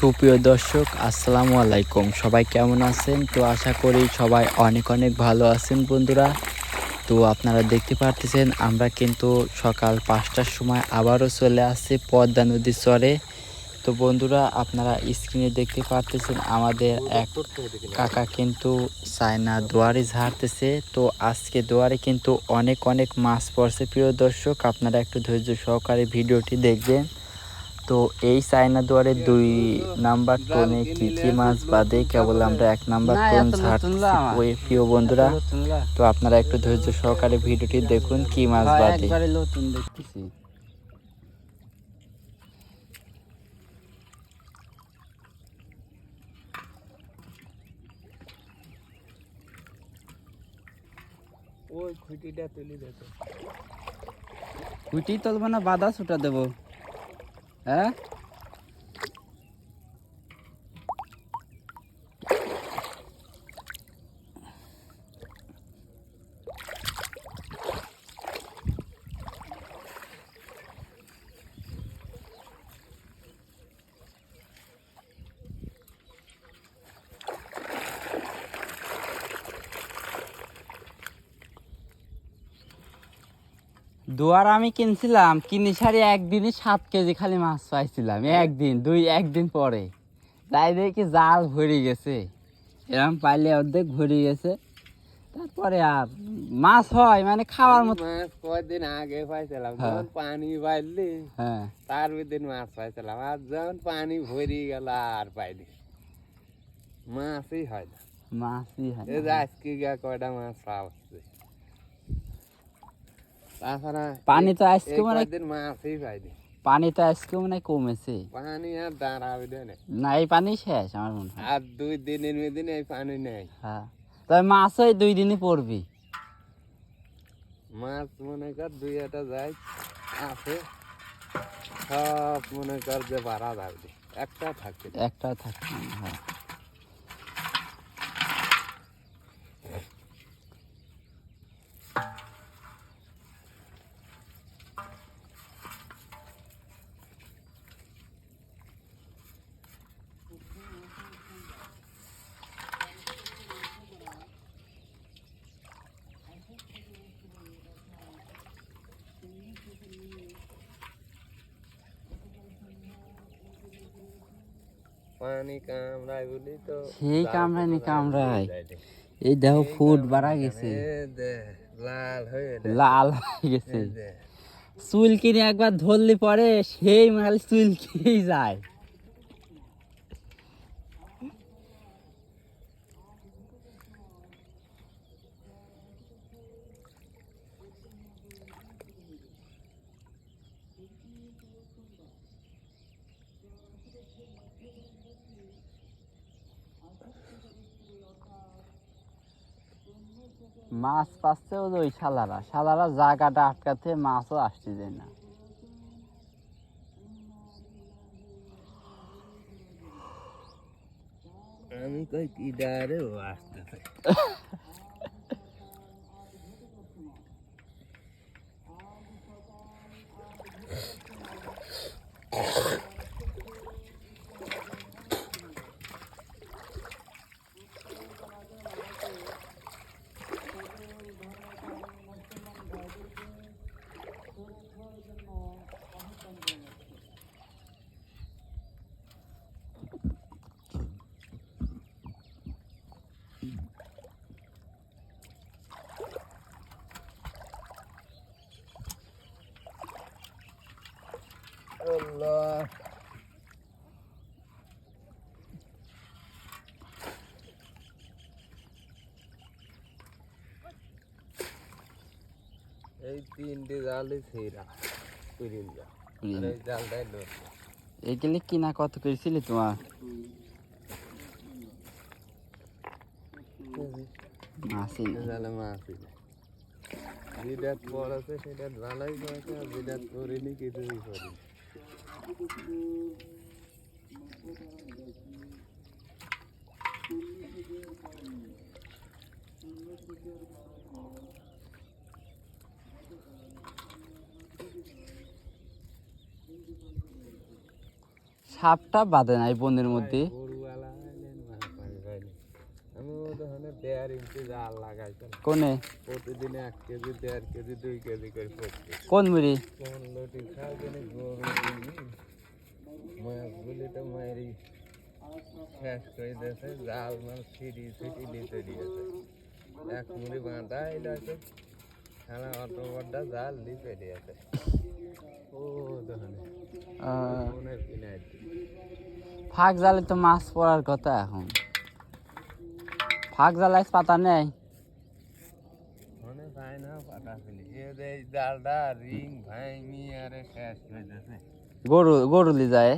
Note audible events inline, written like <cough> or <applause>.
সুপ্রিয় দর্শক, আসসালামু আলাইকুম। সবাই কেমন আছেন? তো আশা করি সবাই অনেক অনেক ভালো আছেন বন্ধুরা। তো আপনারা দেখতে পারতেছেন, আমরা কিন্তু সকাল পাঁচটার সময় আবারও চলে আসছি পদ্মা নদীর চরে। তো বন্ধুরা, আপনারা স্ক্রিনে দেখতে পারতেছেন, আমাদের এক কাকা কিন্তু চায়না দুয়ারে ঝাড়তেছে। তো আজকে দুয়ারে কিন্তু অনেক অনেক মাছ পড়ছে, প্রিয় দর্শক। আপনারা একটু ধৈর্য সহকারে ভিডিওটি দেখবেন। তো এই চায়না দুয়ারে দুই নাম্বার টোনে কি কি মাছ বাদে? কেবল আমরা এক নাম্বার টোন। ওই প্রিয় বন্ধুরা তো আপনারা একটু ধৈর্য সহকারে ভিডিওটি দেখুন কি মাছ বাদে। ওই খুঁটিটা তুলি দেখো। কুটি তুলবো না বাদা ছুটা দেবো। হ্যাঁ দুয়ার আমি কিনছিলাম কিনে সারি একদিনই সাত কেজি খালি মাছ পাইছিলাম একদিন দুই একদিন পরে। তাই দেখি জাল ভরে গেছে। এরকম পাইলে অর্ধেক ভরে গেছে। তারপরে আর মাছ হয় মানে খাওয়ার মতো মাছ কয়দিন আগে পাইছিলাম হ্যাঁ। যখন পানি বাড়লি হ্যাঁ। তার দিন মাছ পাইছিলাম আর যখন পানি ভরি গেল আর পাইনি। মাছই হয় না। মাছই হয়। আজকে কয়টা মাছ পাওয়াচ্ছে তাছাড়া পানি তো আজকে মানে মাছই পাইনি। পানি তো আজকে মানে কমেছে। পানি আর দাঁড়াবে না এই পানি শেষ আমার মনে হয়। আর দুই দিনের মেদিন এই পানি নেই। হ্যাঁ। তবে মাছ ওই দুই দিনই পড়বি। মাছ মনে কর দুই একটা যায় আছে। সব মনে কর যে বাড়া যাবে। একটা থাকবে। একটা থাকে হ্যাঁ। পানি কামড়ায় বলি তো। সেই কামড়ানি কামড়ায়। এই দেখো ফুট বাড়া গেছে। লাল হয়ে লাল হয়ে গেছে। এ দে। চুল কিনে একবার ধরলি পরে সেই মাল চুল কিনেই যায়। মাছ পাচ্ছে ওই শালারা। শালারা জায়গাটা আটকাতে মাছও আসতে যায় না। আমি কই কি ডারে ও <laughs> এই তিনটে জালে ছেড়া। পুরিল যা। এই জালটাই লোক এগুলি কিনা কত করেছিলি তোমার? মাসি। জালে মাছ যেটা পড়াছে সেটা জ্বালাই করেছে আর যেটা করিনি কিছুই করিনি। সাপটা বাঁধে নাই বনের মধ্যে গরুওয়ালা আইলেন মাছ পানি পাইলেন আমি ওখানে দেড় ইঞ্চি জাল কোনে? প্রতিদিন এক কেজি দেড় কেজি দুই কেজি করে পড়ছে কোন মুড়ি? কোন লটি খাওয়াবেন গরু মাছগুলি তো মারি শেষ করে দিয়েছে জাল মাছ ছিড়ি ছিটি নিতে দিয়েছে এক মুড়ি বাঁধা আছে খানা অত বড়টা জাল লিপে দিয়েছে ও দোকানে আহ, ফাঁক জালে তো মাছ পড়ার কথা এখন। ভাঙি জ্বালাইস পাতা নেই। গরু গরু লি যায়।